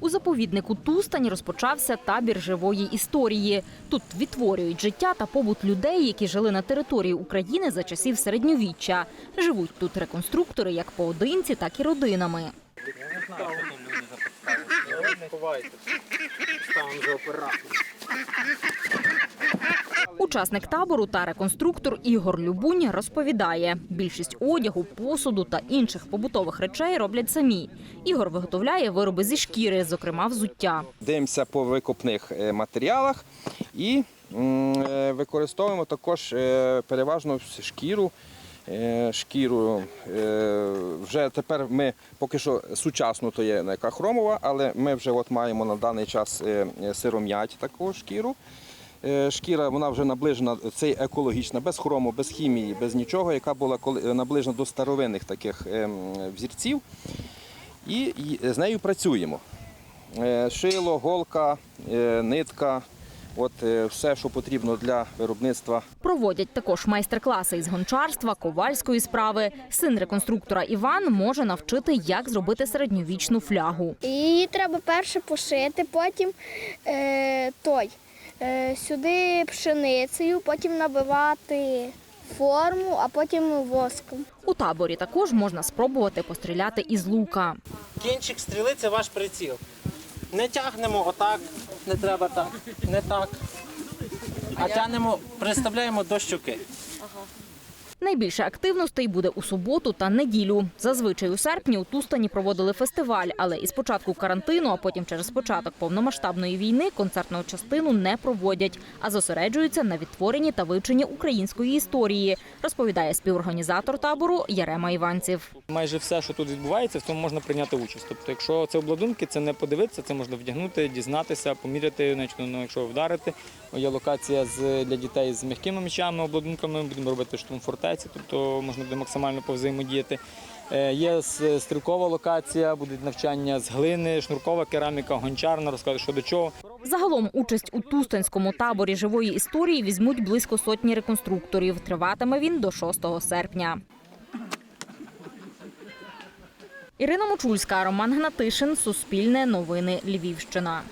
У заповіднику Тустань розпочався табір живої історії. Тут відтворюють життя та побут людей, які жили на території України за часів середньовіччя. Живуть тут реконструктори як поодинці, так і родинами. Учасник табору та реконструктор Ігор Любунь розповідає, більшість одягу, посуду та інших побутових речей роблять самі. Ігор виготовляє вироби зі шкіри, зокрема взуття. Дивимося по викопних е, матеріалах і е, використовуємо також е, переважно шкіру. Шкіру вже тепер ми поки що сучасну то є яка хромова, але ми вже от маємо на даний час сиром'ять таку шкіру. Е, Шкіра вона вже наближена, це екологічна, без хрому, без хімії, без нічого, яка була коли- наближена до старовинних таких ем, взірців. І з нею працюємо. Е, Шило, голка, е, нитка, от е, все, що потрібно для виробництва Проводять також майстер-класи із гончарства, ковальської справи. Син реконструктора Іван може навчити, як зробити середньовічну флягу. Її треба перше пошити, потім е, той, е, сюди пшеницею, потім набивати форму, а потім воском. У таборі також можна спробувати постріляти із лука. Кінчик стріли це ваш приціл. Не тягнемо отак, не треба так, не так. А тягнемо, приставляємо до щуки. Найбільше активностей буде у суботу та неділю. Зазвичай у серпні у Тустані проводили фестиваль, але із початку карантину, а потім через початок повномасштабної війни концертну частину не проводять, а зосереджуються на відтворенні та вивченні української історії, розповідає співорганізатор табору Ярема Іванців. Майже все, що тут відбувається, в цьому можна прийняти участь. Тобто, якщо це обладунки, це не подивитися, це можна вдягнути, дізнатися, поміряти, значить, ну, якщо вдарити. Є локація для дітей з м'якими м'ячами, обладунками, будемо робити штурм фортеці, тобто можна буде максимально повзаємодіяти. Е, Є стрілкова локація, будуть навчання з глини, шнуркова кераміка, гончарна, розказати, що до чого. Загалом участь у Тустанському таборі живої історії візьмуть близько сотні реконструкторів. Триватиме він до 6 серпня. Ірина Мочульська, Роман Гнатишин, Суспільне новини Львівщина.